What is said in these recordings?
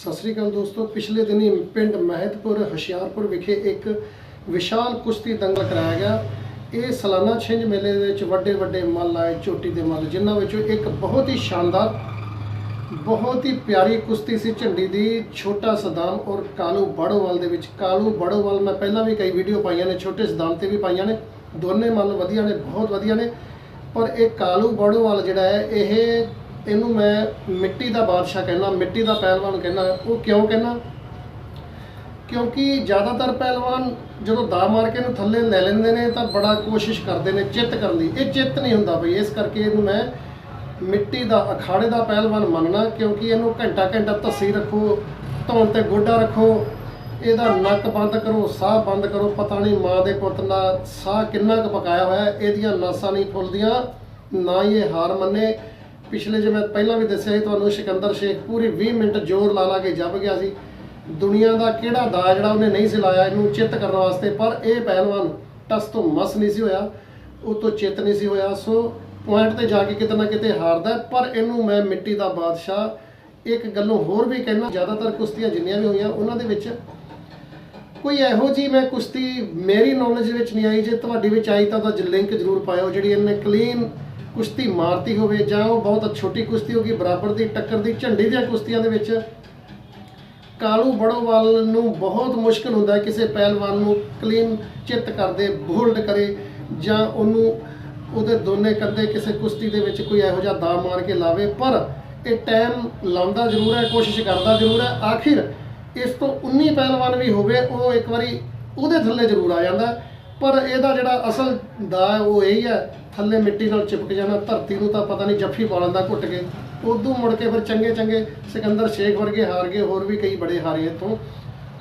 ਸਤਿ ਸ੍ਰੀ ਅਕਾਲ ਦੋਸਤੋ। ਪਿਛਲੇ ਦਿਨੀ ਪਿੰਡ ਮਹਿਤਪੁਰ, ਹੁਸ਼ਿਆਰਪੁਰ ਵਿਖੇ ਇੱਕ ਵਿਸ਼ਾਲ ਕੁਸ਼ਤੀ ਦੰਗਲ ਕਰਾਇਆ ਗਿਆ। ਇਹ ਸਾਲਾਨਾ ਛਿੰਝ ਮੇਲੇ ਦੇ ਵਿੱਚ ਵੱਡੇ ਵੱਡੇ ਮੱਲ ਆਏ, ਚੋਟੀ ਦੇ ਮੱਲ, ਜਿਨ੍ਹਾਂ ਵਿੱਚੋਂ ਇੱਕ ਬਹੁਤ ਹੀ ਸ਼ਾਨਦਾਰ, ਬਹੁਤ ਹੀ ਪਿਆਰੀ ਕੁਸ਼ਤੀ ਸੀ। ਝੰਡੀ ਦੀ ਛੋਟਾ ਸਦਾਮ ਔਰ ਕਾਲੂ ਬੜੋਵਾਲ ਦੇ ਵਿੱਚ। ਕਾਲੂ ਬੜੋਵਾਲ, ਮੈਂ ਪਹਿਲਾਂ ਵੀ ਕਈ ਵੀਡੀਓ ਪਾਈਆਂ ਨੇ, ਛੋਟੇ ਸਦਾਮ ਤੇ ਵੀ ਪਾਈਆਂ ਨੇ। ਦੋਨੇ ਮੱਲ ਵਧੀਆ ਨੇ, ਬਹੁਤ ਵਧੀਆ ਨੇ। ਪਰ ਇਹ ਕਾਲੂ ਬੜੋਵਾਲ ਜਿਹੜਾ ਹੈ, ਇਹ ਇਹਨੂੰ ਮੈਂ ਮਿੱਟੀ ਦਾ ਬਾਦਸ਼ਾਹ ਕਹਿੰਦਾ, ਮਿੱਟੀ ਦਾ ਪਹਿਲਵਾਨ ਕਹਿੰਦਾ, ਉਹ ਕਿਉਂ ਕਹਿੰਦਾ? ਕਿਉਂਕਿ ਜ਼ਿਆਦਾਤਰ ਪਹਿਲਵਾਨ ਜਦੋਂ ਦਾ ਮਾਰ ਕੇ ਇਹਨੂੰ ਥੱਲੇ ਲੈ ਲੈਂਦੇ ਨੇ, ਤਾਂ ਬੜਾ ਕੋਸ਼ਿਸ਼ ਕਰਦੇ ਨੇ ਚਿੱਤ ਕਰਨ ਦੀ। ਇਹ ਚਿੱਤ ਨਹੀਂ ਹੁੰਦਾ ਬਈ, ਇਸ ਕਰਕੇ ਇਹਨੂੰ ਮੈਂ ਮਿੱਟੀ ਦਾ ਅਖਾੜੇ ਦਾ ਪਹਿਲਵਾਨ ਮੰਨਣਾ, ਕਿਉਂਕਿ ਇਹਨੂੰ ਘੰਟਾ ਘੰਟਾ ਧੱਸੀ ਰੱਖੋ, ਧੌਣ ਤੇ ਗੋਡਾ ਰੱਖੋ, ਇਹਦਾ ਨੱਕ ਬੰਦ ਕਰੋ, ਸਾਹ ਬੰਦ ਕਰੋ, ਪਤਾ ਨਹੀਂ ਮਾਂ ਦੇ ਪੁੱਤ ਦਾ ਸਾਹ ਕਿੰਨਾ ਕੁ ਪਕਾਇਆ ਹੋਇਆ, ਇਹਦੀਆਂ ਨਾਸਾਂ ਨਹੀਂ ਫੁੱਲਦੀਆਂ, ਨਾ ਹੀ ਇਹ ਹਾਰ ਮੰਨੇ। ਪਿਛਲੇ ਜਿਵੇਂ ਪਹਿਲਾਂ ਵੀ ਦੱਸਿਆ ਸੀ ਤੁਹਾਨੂੰ, ਸਿਕੰਦਰ ਸ਼ੇਖ ਪੂਰੀ 20 ਮਿੰਟ ਜ਼ੋਰ ਲਾ ਲਾ ਕੇ ਜੱਬ ਗਿਆ ਸੀ। ਦੁਨੀਆ ਦਾ ਕਿਹੜਾ ਦਾ ਜਿਹੜਾ ਉਹਨੇ ਨਹੀਂ ਸੀ ਲਾਇਆ ਇਹਨੂੰ ਚਿੱਤ ਕਰਨ ਵਾਸਤੇ, ਪਰ ਇਹ ਪਹਿਲਵਾਨ ਟਸ ਤੋਂ ਮਸ ਨਹੀਂ ਸੀ ਹੋਇਆ, ਉਹ ਤੋਂ ਚਿੱਤ ਨਹੀਂ ਸੀ ਹੋਇਆ। ਸੋ ਪੁਆਇੰਟ ਤੇ ਜਾ ਕੇ ਕਿਤੇ ਨਾ ਕਿਤੇ ਹਾਰਦਾ ਪਰ ਇਹਨੂੰ ਮੈਂ ਮਿੱਟੀ ਦਾ ਬਾਦਸ਼ਾਹ ਇੱਕ ਗੱਲੋਂ ਹੋਰ ਵੀ ਕਹਿਣਾ, ਜ਼ਿਆਦਾਤਰ ਕੁਸ਼ਤੀਆਂ ਜਿੰਨੀਆਂ ਵੀ ਹੋਈਆਂ, ਉਹਨਾਂ ਦੇ ਵਿੱਚ ਕੋਈ ਇਹੋ ਜੀ ਮੈਂ ਕੁਸ਼ਤੀ ਮੇਰੀ ਨੌਲੇਜ ਵਿੱਚ ਨਹੀਂ ਆਈ, ਜੇ ਤੁਹਾਡੀ ਵਿੱਚ ਆਈ ਤਾਂ ਉਹਦਾ ਲਿੰਕ ਜ਼ਰੂਰ ਪਾਇਓ, ਜਿਹੜੀ ਇਹਨੇ ਕਲੀਨ ਕੁਸ਼ਤੀ ਮਾਰਤੀ ਹੋਵੇ ਜਾਂ ਉਹ ਬਹੁਤ ਛੋਟੀ ਕੁਸ਼ਤੀ ਹੋਗੀ, ਬਰਾਬਰ ਦੀ, ਟੱਕਰ ਦੀ, ਝੰਡੀ ਦੀਆਂ ਕੁਸ਼ਤੀਆਂ ਦੇ ਵਿੱਚ। ਕਾਲੂ ਬੜੋਵਾਲ ਨੂੰ ਬਹੁਤ ਮੁਸ਼ਕਲ ਹੁੰਦਾ ਕਿਸੇ ਪਹਿਲਵਾਨ ਨੂੰ ਕਲੀਨ ਚਿੱਤ ਕਰਦੇ, ਬੋਲਡ ਕਰੇ, ਜਾਂ ਉਹਨੂੰ ਉਹਦੇ ਦੋਨੇ ਕੰਧੇ ਕਿਸੇ ਕੁਸ਼ਤੀ ਦੇ ਵਿੱਚ ਕੋਈ ਇਹੋ ਜਿਹਾ ਦਾ ਮਾਰ ਕੇ ਲਾਵੇ, ਪਰ ਇਹ ਟਾਈਮ ਲਾਉਂਦਾ ਜ਼ਰੂਰ ਹੈ, ਕੋਸ਼ਿਸ਼ ਕਰਦਾ ਜ਼ਰੂਰ ਹੈ, ਆਖਿਰ ਇਸ ਤੋਂ 19 ਪਹਿਲਵਾਨ ਵੀ ਹੋਵੇ ਉਹ ਇੱਕ ਵਾਰੀ ਉਹਦੇ ਥੱਲੇ ਜ਼ਰੂਰ ਆ ਜਾਂਦਾ। ਪਰ ਇਹਦਾ ਜਿਹੜਾ ਅਸਲ ਦਾ ਹੈ, ਉਹ ਇਹੀ ਹੈ, ਥੱਲੇ ਮਿੱਟੀ ਨਾਲ ਚਿਪਕ ਜਾਣਾ, ਧਰਤੀ ਨੂੰ ਤਾਂ ਪਤਾ ਨਹੀਂ ਜੱਫੀ ਪਾ ਲੈਂਦਾ ਘੁੱਟ ਕੇ। ਉਦੋਂ ਮੁੜ ਕੇ ਫਿਰ ਚੰਗੇ ਚੰਗੇ ਸਿਕੰਦਰ ਸ਼ੇਖ ਵਰਗੇ ਹਾਰ ਗਏ, ਹੋਰ ਵੀ ਕਈ ਬੜੇ ਹਾਰੇ ਇੱਥੋਂ।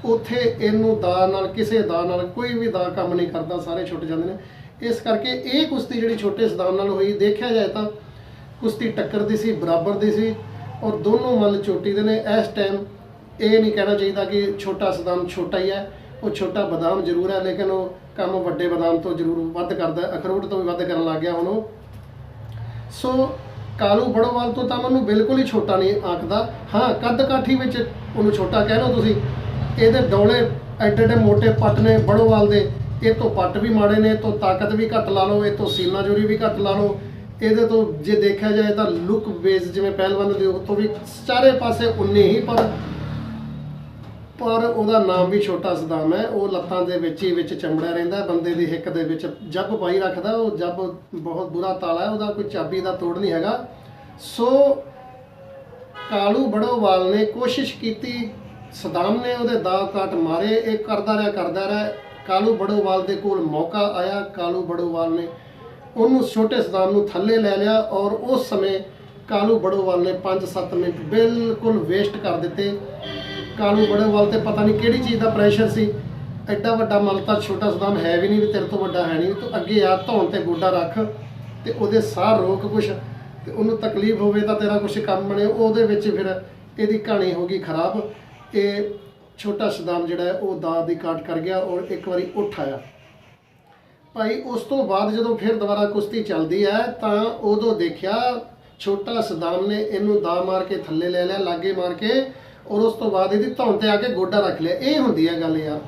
ਉੱਥੇ ਇਹਨੂੰ ਦਾ ਨਾਲ, ਕਿਸੇ ਦਾ ਨਾਲ ਕੋਈ ਵੀ ਦਾ ਕੰਮ ਨਹੀਂ ਕਰਦਾ, ਸਾਰੇ ਛੁੱਟ ਜਾਂਦੇ ਨੇ। ਇਸ ਕਰਕੇ ਇਹ ਕੁਸ਼ਤੀ ਜਿਹੜੀ ਛੋਟੇ ਸਦਾਮ ਨਾਲ ਹੋਈ, ਦੇਖਿਆ ਜਾਏ ਤਾਂ ਕੁਸ਼ਤੀ ਟੱਕਰ ਦੀ ਸੀ, ਬਰਾਬਰ ਦੀ ਸੀ, ਔਰ ਦੋਨੋਂ ਮੱਲ ਚੋਟੀ ਦੇ ਨੇ। ਇਸ ਟਾਈਮ ਇਹ ਨਹੀਂ ਕਹਿਣਾ ਚਾਹੀਦਾ ਕਿ ਛੋਟਾ ਸਦਾਮ ਛੋਟਾ ਹੀ ਹੈ। ਉਹ ਛੋਟਾ ਬਦਾਮ ਜ਼ਰੂਰ ਹੈ, ਲੇਕਿਨ ਉਹ ਕੰਮ ਵੱਡੇ ਬਦਾਮ ਤੋਂ ਜ਼ਰੂਰ ਵੱਧ ਕਰਦਾ ਅਖਰੋਟ ਤੋਂ ਵੀ ਵੱਧ ਕਰਨ ਲੱਗ ਗਿਆ ਹੁਣ ਉਹ। ਸੋ ਕਾਲੂ ਬੜੋਵਾਲ ਤੋਂ ਤਾਂ ਮੈਨੂੰ ਬਿਲਕੁਲ ਹੀ ਛੋਟਾ ਨਹੀਂ ਆਖਦਾ। ਹਾਂ, ਕੱਦ ਕਾਠੀ ਵਿੱਚ ਉਹਨੂੰ ਛੋਟਾ ਕਹਿ ਲਓ ਤੁਸੀਂ। ਇਹਦੇ ਡੌਲੇ ਐਡੇ ਐਡੇ ਮੋਟੇ ਪੱਟ ਨੇ ਬੜੋਵਾਲ ਦੇ। ਇਹ ਤੋਂ ਪੱਟ ਵੀ ਮਾੜੇ ਨੇ, ਇਹ ਤੋਂ ਤਾਕਤ ਵੀ ਘੱਟ ਲਾ ਲਓ, ਇਹ ਤੋਂ ਸੀਨਾ ਜੋਰੀ ਵੀ ਘੱਟ ਲਾ ਲਓ। ਇਹਦੇ ਤੋਂ ਜੇ ਦੇਖਿਆ ਜਾਏ ਤਾਂ ਲੁੱਕ ਬੇਸ ਜਿਵੇਂ ਪਹਿਲਵਾਨ ਦੇ, ਉਹ ਤੋਂ ਵੀ ਚਾਰੇ ਪਾਸੇ ਉਨੇ ਹੀ ਪਰ ਪਰ ਉਹਦਾ ਨਾਮ ਵੀ ਛੋਟਾ ਸਦਾਮ ਹੈ। ਉਹ ਲੱਤਾਂ ਦੇ ਵਿੱਚ ਹੀ ਵਿੱਚ ਚਮੜਿਆ ਰਹਿੰਦਾ ਬੰਦੇ ਦੀ ਹਿੱਕ ਦੇ ਵਿੱਚ ਜੱਬ ਪਾਈ ਰੱਖਦਾ ਉਹ ਜੱਬ ਬਹੁਤ ਬੁਰਾ ਤਾਲਾ ਹੈ। ਉਹਦਾ ਕੋਈ ਚਾਬੀ ਦਾ ਤੋੜ ਨਹੀਂ ਹੈਗਾ। ਸੋ ਕਾਲੂ ਬੜੋਵਾਲ ਨੇ ਕੋਸ਼ਿਸ਼ ਕੀਤੀ। ਸਦਾਮ ਨੇ ਉਹਦੇ ਦਾਅ ਕਾਟ ਮਾਰੇ। ਇਹ ਕਰਦਾ ਰਿਹਾ ਕਰਦਾ ਰਿਹਾ। ਕਾਲੂ ਬੜੋਵਾਲ ਦੇ ਕੋਲ ਮੌਕਾ ਆਇਆ। ਕਾਲੂ ਬੜੋਵਾਲ ਨੇ ਉਹਨੂੰ ਛੋਟੇ ਸਦਾਮ ਨੂੰ ਥੱਲੇ ਲੈ ਲਿਆ ਔਰ ਉਸ ਸਮੇਂ ਕਾਲੂ ਬੜੋਵਾਲ ਨੇ 5-7 ਮਿੰਟ ਬਿਲਕੁਲ ਵੇਸਟ ਕਰ ਦਿੱਤੇ। ਕਾਲੂ ਬੜੋਵਾਲ ਤੇ ਪਤਾ ਨਹੀਂ ਕਿਹੜੀ ਚੀਜ਼ ਦਾ ਪ੍ਰੈਸ਼ਰ ਸੀ। ਐਡਾ ਵੱਡਾ ਮਲ ਤਾਂ ਛੋਟਾ ਸਦਾਮ ਹੈ ਵੀ ਨਹੀਂ ਵੀ ਤੇਰੇ ਤੋਂ ਵੱਡਾ ਹੈ ਨਹੀਂ। ਤੂੰ ਅੱਗੇ ਆ, ਧੌਣ ਤੇ ਗੋਡਾ ਰੱਖ ਤੇ ਉਹਦੇ ਸਾਹ ਰੋਕ ਕੁਛ ਤੇ ਉਹਨੂੰ ਤਕਲੀਫ ਹੋਵੇ ਤਾਂ ਤੇਰਾ ਕੁਛ ਕੰਮ ਬਣੇ। ਉਹਦੇ ਵਿੱਚ ਫਿਰ ਇਹਦੀ ਕਹਾਣੀ ਹੋ ਗਈ ਖਰਾਬ। ਇਹ ਛੋਟਾ ਸਦਾਮ ਜਿਹੜਾ ਉਹ ਦਾਦ ਦੀ ਕਾਟ ਕਰ ਗਿਆ ਔਰ ਇੱਕ ਵਾਰੀ ਉੱਠ ਆਇਆ। ਭਾਈ ਉਸ ਤੋਂ ਬਾਅਦ ਜਦੋਂ ਫਿਰ ਦੁਬਾਰਾ ਕੁਸ਼ਤੀ ਚੱਲਦੀ ਹੈ ਤਾਂ ਉਦੋਂ ਦੇਖਿਆ ਛੋਟਾ ਸਦਾਮ ਨੇ ਇਹਨੂੰ ਦਾ ਮਾਰ ਕੇ ਥੱਲੇ ਲੈ ਲਿਆ, ਲਾਗੇ ਮਾਰ ਕੇ, ਔਰ ਉਸ ਤੋਂ ਬਾਅਦ ਇਹਦੀ ਧੌਣ ਤੇ ਆ ਕੇ ਗੋਡਾ ਰੱਖ ਲਿਆ। ਇਹ ਹੁੰਦੀ ਹੈ ਗੱਲ ਯਾਰ।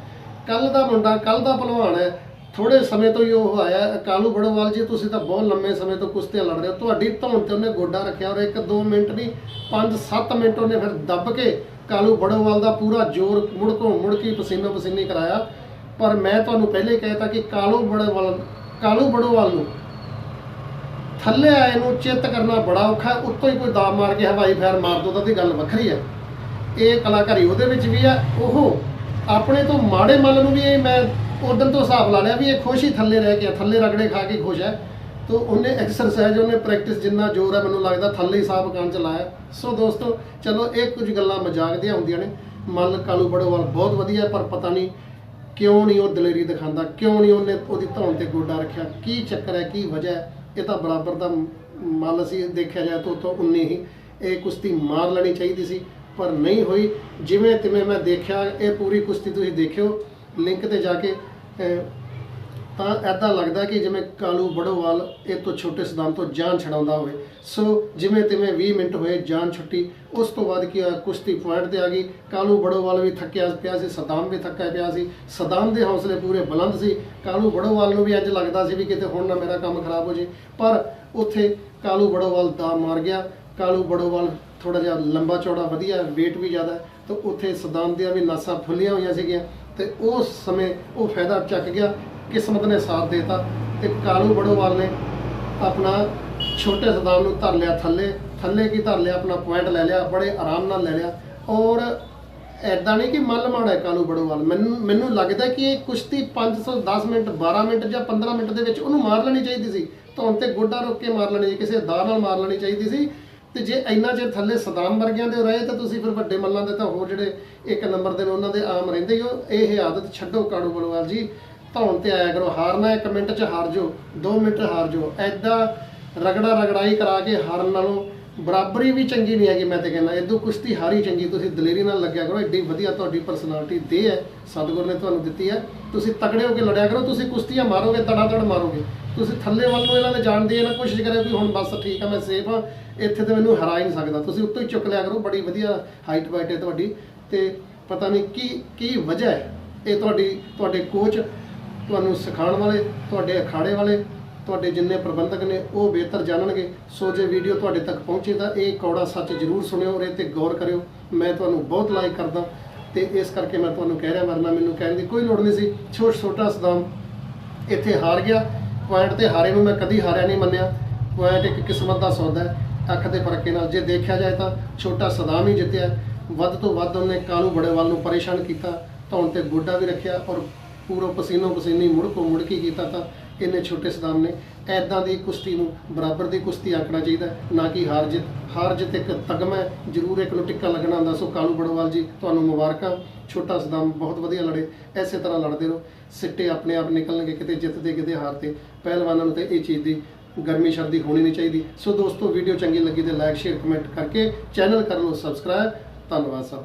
ਕੱਲ ਦਾ ਮੁੰਡਾ ਕੱਲ ਦਾ ਪਹਿਲਵਾਨ ਹੈ। ਥੋੜੇ ਸਮੇਂ ਤੋਂ ਹੀ ਉਹ ਆਇਆ ਕਾਲੂ ਬੜੋਵਾਲ ਜੀ, ਤੁਸੀਂ ਤਾਂ ਬਹੁਤ ਲੰਮੇ ਸਮੇਂ ਤੋਂ ਕੁਸ਼ਤੀਆਂ ਲੜ ਰਹੇ ਹੋ। ਤੁਹਾਡੀ ਧੌਣ ਤੇ ਉਹਨੇ ਗੋਡਾ ਰੱਖਿਆ ਔਰ ਇੱਕ 2 ਮਿੰਟ ਨਹੀਂ 5-7 ਮਿੰਟ ਉਹਨੇ ਫਿਰ ਦੱਬ ਕੇ ਕਾਲੂ ਬੜੋਵਾਲ ਦਾ ਪੂਰਾ ਜ਼ੋਰ ਮੁੜਕੋ ਮੁੜਕੀ ਪਸੀਨੋ ਪਸੀਨੀ ਕਰਾਇਆ। ਪਰ ਮੈਂ ਤੁਹਾਨੂੰ ਪਹਿਲੇ ਕਹਿਤਾ ਕਿ ਕਾਲੂ ਬੜੋਵਾਲ ਕਾਲੂ ਬੜੋਵਾਲ ਨੂੰ ਥੱਲੇ ਆਏ ਨੂੰ ਚਿੱਤ ਕਰਨਾ ਬੜਾ ਔਖਾ ਉੱਤੋਂ ਹੀ ਕੋਈ ਦਾਬ ਮਾਰ ਕੇ ਹਵਾਈ ਫਾਇਰ ਮਾਰ ਦੋ, ਤਾਂ ਦੀ ਗੱਲ ਵੱਖਰੀ ਹੈ। ਇਹ ਕਲਾਕਾਰੀ ਉਹਦੇ ਵਿੱਚ ਵੀ ਹੈ, ਉਹ ਆਪਣੇ ਤੋਂ ਮਾੜੇ ਮੱਲ ਨੂੰ ਵੀ ਇਹ ਮੈਂ ਉਦੋਂ ਤੋਂ ਹਿਸਾਬ ਲਾ ਲਿਆ ਵੀ ਇਹ ਖੁਸ਼ ਹੀ ਥੱਲੇ ਰਹਿ ਕੇ ਥੱਲੇ ਰਗੜੇ ਖਾ ਕੇ ਖੁਸ਼ ਹੈ। ਤੋ ਉਹਨੇ ਐਕਸਰਸਾਈਜ਼ ਉਹਨੇ ਪ੍ਰੈਕਟਿਸ ਜਿੰਨਾ ਜ਼ੋਰ ਹੈ, ਮੈਨੂੰ ਲੱਗਦਾ ਥੱਲੇ ਹੀ ਸਾਬ ਕਰਨ ਚ ਲਾਇਆ ਸੋ ਦੋਸਤੋ, ਚਲੋ ਇਹ ਕੁਝ ਗੱਲਾਂ ਮਜ਼ਾਕ ਦੀਆਂ ਹੁੰਦੀਆਂ ਨੇ। ਮੱਲ ਕਾਲੂ ਬੜੋਵਾਲ ਬਹੁਤ ਵਧੀਆ, ਪਰ ਪਤਾ ਨਹੀਂ ਕਿਉਂ ਨਹੀਂ ਉਹ ਦਲੇਰੀ ਦਿਖਾਉਂਦਾ, ਕਿਉਂ ਨਹੀਂ ਉਹਨੇ ਉਹਦੀ ਧੌਣ ਤੇ ਗੋਡਾ ਰੱਖਿਆ, ਕੀ ਚੱਕਰ ਹੈ, ਕੀ ਵਜ੍ਹਾ ਹੈ। ਇਹ ਤਾਂ ਬਰਾਬਰ ਦਾ ਮੱਲ ਅਸੀਂ ਦੇਖਿਆ ਜਾਏ ਤਾਂ ਉਤੋਂ ਉਨੀ ਹੀ ਇਹ ਕੁਸ਼ਤੀ ਮਾਰ ਲੈਣੀ ਚਾਹੀਦੀ ਸੀ, ਪਰ ਨਹੀਂ ਹੋਈ। ਜਿਵੇਂ ਤਿਵੇਂ ਮੈਂ ਦੇਖਿਆ, ਇਹ ਪੂਰੀ ਕੁਸ਼ਤੀ ਤੁਸੀਂ ਦੇਖਿਓ, ਲਿੰਕ ਤੇ ਜਾ ਕੇ ਤਾਂ ਐਦਾਂ ਲੱਗਦਾ ਕਿ ਜਿਵੇਂ ਕਾਲੂ ਬੜੋਵਾਲ ਇਹ ਤੋਂ ਛੋਟੇ ਸਦਾਮ ਤੋਂ ਜਾਨ ਛਡਾਉਂਦਾ ਹੋਵੇ। ਸੋ ਜਿਵੇਂ ਤਿਵੇਂ 20 ਮਿੰਟ ਹੋਏ ਜਾਨ ਛੁੱਟੀ ਉਸ ਤੋਂ ਬਾਅਦ ਕੀ ਹੋਇਆ ਕੁਸ਼ਤੀ ਪੁਆਇੰਟ ਤੇ ਆ ਗਈ। ਕਾਲੂ ਬੜੋਵਾਲ ਵੀ ਥੱਕਿਆ ਪਿਆ ਸੀ ਸਦਾਮ ਵੀ ਥੱਕਿਆ ਪਿਆ ਸੀ। ਸਦਾਮ ਦੇ ਹੌਸਲੇ ਪੂਰੇ ਬੁਲੰਦ ਸੀ। ਕਾਲੂ ਬੜੋਵਾਲ ਨੂੰ ਵੀ ਅੱਜ ਲੱਗਦਾ ਸੀ ਵੀ ਕਿਤੇ ਹੁਣ ਨਾ ਮੇਰਾ ਕੰਮ ਖਰਾਬ ਹੋ ਜੇ। ਪਰ ਉੱਥੇ ਕਾਲੂ ਬੜੋਵਾਲ ਦਾ ਮਾਰ ਗਿਆ। ਕਾਲੂ ਬੜੋਵਾਲ ਥੋੜਾ ਜਿਹਾ ਲੰਬਾ ਚੌੜਾ ਵਧੀਆ weight ਵੀ ਜ਼ਿਆਦਾ। ਹੈ, ਤਾਂ ਉੱਥੇ ਸਦਾਮ ਦੀਆਂ ਵੀ ਨਾਸਾਂ ਫੁੱਲੀਆਂ ਹੋਈਆਂ ਸੀਗੀਆਂ। ਤੇ ਉਸ ਸਮੇਂ ਉਹ ਫਾਇਦਾ ਚੱਕ ਗਿਆ। ਕਿਸਮਤ ਨੇ ਸਾਥ ਦੇਤਾ ਤੇ ਕਾਲੂ ਬੜੋਵਾਲ ਨੇ ਆਪਣਾ ਛੋਟੇ ਸਦਾਮ ਨੂੰ ਧਰ ਲਿਆ ਥੱਲੇ ਥੱਲੇ ਕੀ ਧਰ ਲਿਆ, ਆਪਣਾ ਪੁਆਇੰਟ ਲੈ ਲਿਆ, ਬੜੇ ਆਰਾਮ ਨਾਲ ਲੈ ਲਿਆ। ਔਰ ਐਦਾਂ ਨਹੀਂ ਕਿ ਮੱਲ ਮਾੜਾ ਹੈ ਕਾਲੂ ਬੜੋਵਾਲ। ਮੈਨੂੰ ਮੈਨੂੰ ਲੱਗਦਾ ਕਿ ਇਹ ਕੁਸ਼ਤੀ 510 ਮਿੰਟ 12 ਮਿੰਟ ਜਾਂ 15 ਮਿੰਟ ਦੇ ਵਿੱਚ ਉਹਨੂੰ ਮਾਰ ਲੈਣੀ ਚਾਹੀਦੀ ਸੀ। ਧੌਣ ਤੇ ਗੋਡਾ ਰੋਕ ਕੇ ਮਾਰ ਲੈਣੀ ਕਿਸੇ ਦਾਰ ਨਾਲ ਮਾਰ ਲੈਣੀ ਚਾਹੀਦੀ ਸੀ, ਤੇ ਜੇ ਇੰਨਾ ਚਿਰ ਥੱਲੇ ਸਦਾਮ ਵਰਗਿਆਂ ਦੇ ਰਹੇ ਤਾਂ ਤੁਸੀਂ ਫਿਰ ਵੱਡੇ ਮੱਲਾਂ ਦੇ ਤਾਂ ਹੋਰ ਜਿਹੜੇ ਇੱਕ ਨੰਬਰ ਦੇ ਨੇ, ਉਹਨਾਂ ਦੇ ਆਮ ਰਹਿੰਦੇ ਹੀ ਹੋ। ਇਹ ਆਦਤ ਛੱਡੋ ਕਾਲੂ ਬੜੋਵਾਲ ਜੀ। ਧੌਣ ਤੇ ਆਇਆ ਕਰੋ। ਹਾਰਨਾ ਇੱਕ ਮਿੰਟ 'ਚ ਹਾਰ ਜਾਓ 2 ਮਿੰਟ ਹਾਰ ਜਾਓ। ਐਦਾਂ ਰਗੜਾ ਰਗੜਾਈ ਕਰਾ ਕੇ ਹਾਰਨ ਨਾਲੋਂ ਬਰਾਬਰੀ ਵੀ ਚੰਗੀ ਨਹੀਂ ਹੈਗੀ, ਮੈਂ ਤੇ ਕਹਿੰਦਾ। ਇਦੋਂ ਕੁਸ਼ਤੀ ਹਾਰੀ ਚੰਗੀ, ਤੁਸੀਂ ਦਲੇਰੀ ਨਾਲ ਲੱਗਿਆ ਕਰੋ। ਐਡੀ ਵਧੀਆ ਤੁਹਾਡੀ ਪਰਸਨੈਲਿਟੀ ਦੇ ਹੈ। ਸਤਿਗੁਰ ਨੇ ਤੁਹਾਨੂੰ ਦਿੱਤੀ ਹੈ। ਤੁਸੀਂ ਤਕੜੇ ਹੋ ਕੇ ਲੜਿਆ ਕਰੋ, ਤੁਸੀਂ ਕੁਸ਼ਤੀਆਂ ਮਾਰੋਗੇ ਤੜਾ ਤੜ ਮਾਰੋਗੇ। ਤੁਸੀਂ ਥੱਲੇ ਵੱਲ ਨੂੰ ਇਹਨਾਂ ਨੇ ਜਾਣਦੇ ਇਹਨਾਂ ਕੋਸ਼ਿਸ਼ ਕਰਿਆ ਵੀ ਹੁਣ ਬਸ ਠੀਕ ਆ, ਮੈਂ ਸੇਫ ਆ। ਇੱਥੇ ਤੇ ਮੈਨੂੰ ਹਰਾ ਹੀ ਨਹੀਂ ਸਕਦਾ। ਤੁਸੀਂ ਉੱਤੋਂ ਹੀ ਚੁੱਕ ਲਿਆ ਕਰੋ। ਬੜੀ ਵਧੀਆ ਹਾਈਟ ਵਾਈਟ ਹੈ ਤੁਹਾਡੀ। ਤੇ ਪਤਾ ਨਹੀਂ ਕੀ ਕੀ ਵਜ੍ਹਾ ਹੈ। ਇਹ ਤੁਹਾਡੀ ਤੁਹਾਡੇ ਕੋਚ ਤੁਹਾਨੂੰ ਸਿਖਾਉਣ ਵਾਲੇ, ਤੁਹਾਡੇ ਅਖਾੜੇ ਵਾਲੇ, ਤੁਹਾਡੇ ਜਿੰਨੇ ਪ੍ਰਬੰਧਕ ਨੇ, ਉਹ ਬਿਹਤਰ ਜਾਣਨਗੇ। ਸੋ ਜੇ ਵੀਡੀਓ ਤੁਹਾਡੇ ਤੱਕ ਪਹੁੰਚੇ ਤਾਂ ਇਹ ਕੌੜਾ ਸੱਚ ਜ਼ਰੂਰ ਸੁਣਿਓ ਔਰ ਇਹ ਤੇ ਗੌਰ ਕਰਿਓ। ਮੈਂ ਤੁਹਾਨੂੰ ਬਹੁਤ ਲਾਈਕ ਕਰਦਾ ਤੇ ਇਸ ਕਰਕੇ ਮੈਂ ਤੁਹਾਨੂੰ ਕਹਿ ਰਿਹਾ, ਵਰਨਾ ਮੈਨੂੰ ਕਹਿਣ ਦੀ ਕੋਈ ਲੋੜ ਨਹੀਂ ਸੀ। ਛੋਟ ਛੋਟਾ ਸਦਾਮ ਇੱਥੇ ਹਾਰ ਗਿਆ। ਪੁਆਇੰਟ ਤੇ ਹਾਰੇ ਨੂੰ ਮੈਂ ਕਦੀ ਹਾਰਿਆ ਨਹੀਂ ਮੰਨਿਆ। ਪੁਆਇੰਟ ਇੱਕ ਕਿਸਮਤ ਦਾ ਸੌਦਾ ਹੈ। ਅੱਖ ਦੇ ਫਰਕੇ ਨਾਲ ਜੇ ਦੇਖਿਆ ਜਾਏ ਤਾਂ ਛੋਟਾ ਸਦਾਮ ਹੀ ਜਿੱਤਿਆ। ਵੱਧ ਤੋਂ ਵੱਧ ਉਹਨੇ ਕਾਲੂ ਬੜੇਵਾਲ ਨੂੰ ਪਰੇਸ਼ਾਨ ਕੀਤਾ, ਧੌਣ ਤੇ ਗੋਡਾ ਵੀ ਰੱਖਿਆ ਔਰ ਪੂਰਾ ਪਸੀਨੋ ਪਸੀਨੀ ਮੁੜਕੋ ਮੁੜਕੀ ਕੀਤਾ ਤਾਂ ਇੰਨੇ ਛੋਟੇ ਸਦਾਮ ਨੇ। ਐਦਾਂ ਦੀ ਕੁਸ਼ਤੀ ਨੂੰ ਬਰਾਬਰ ਦੀ ਕੁਸ਼ਤੀ ਆਂਕਣਾ ਚਾਹੀਦਾ ਨਾ ਕਿ ਹਾਰ ਜਿੱਤ। ਹਾਰ ਜਿੱਤ ਇੱਕ ਤਗਮਾ ਹੈ, ਜ਼ਰੂਰ ਇੱਕ ਨੂੰ ਟਿੱਕਾ ਲੱਗਣਾ ਹੁੰਦਾ। ਸੋ ਕਾਲੂ ਬੜਵਾਲ ਜੀ, ਤੁਹਾਨੂੰ ਮੁਬਾਰਕਾਂ। ਛੋਟਾ ਸਦਾਮ ਬਹੁਤ ਵਧੀਆ ਲੜੇ, ਐਸੇ ਤਰ੍ਹਾਂ ਲੜਦੇ ਰਹੋ। ਸਿੱਟੇ ਆਪਣੇ ਆਪ ਨਿਕਲਣਗੇ ਕਿਤੇ ਜਿੱਤਦੇ, ਕਿਤੇ ਹਾਰਦੇ। ਪਹਿਲਵਾਨਾਂ ਨੂੰ ਤੇ ਇਹ ਚੀਜ਼ ਦੀ ਗਰਮੀ, ਸਰਦੀ ਹੋਣੀ ਨਹੀਂ ਚਾਹੀਦੀ। ਸੋ ਦੋਸਤੋ, ਵੀਡੀਓ ਚੰਗੀ ਲੱਗੀ ਤੇ ਲਾਈਕ ਸ਼ੇਅਰ ਕਮੈਂਟ ਕਰਕੇ ਚੈਨਲ ਕਰ ਲਓ ਸਬਸਕ੍ਰਾਈਬ ਧੰਨਵਾਦ ਸਭ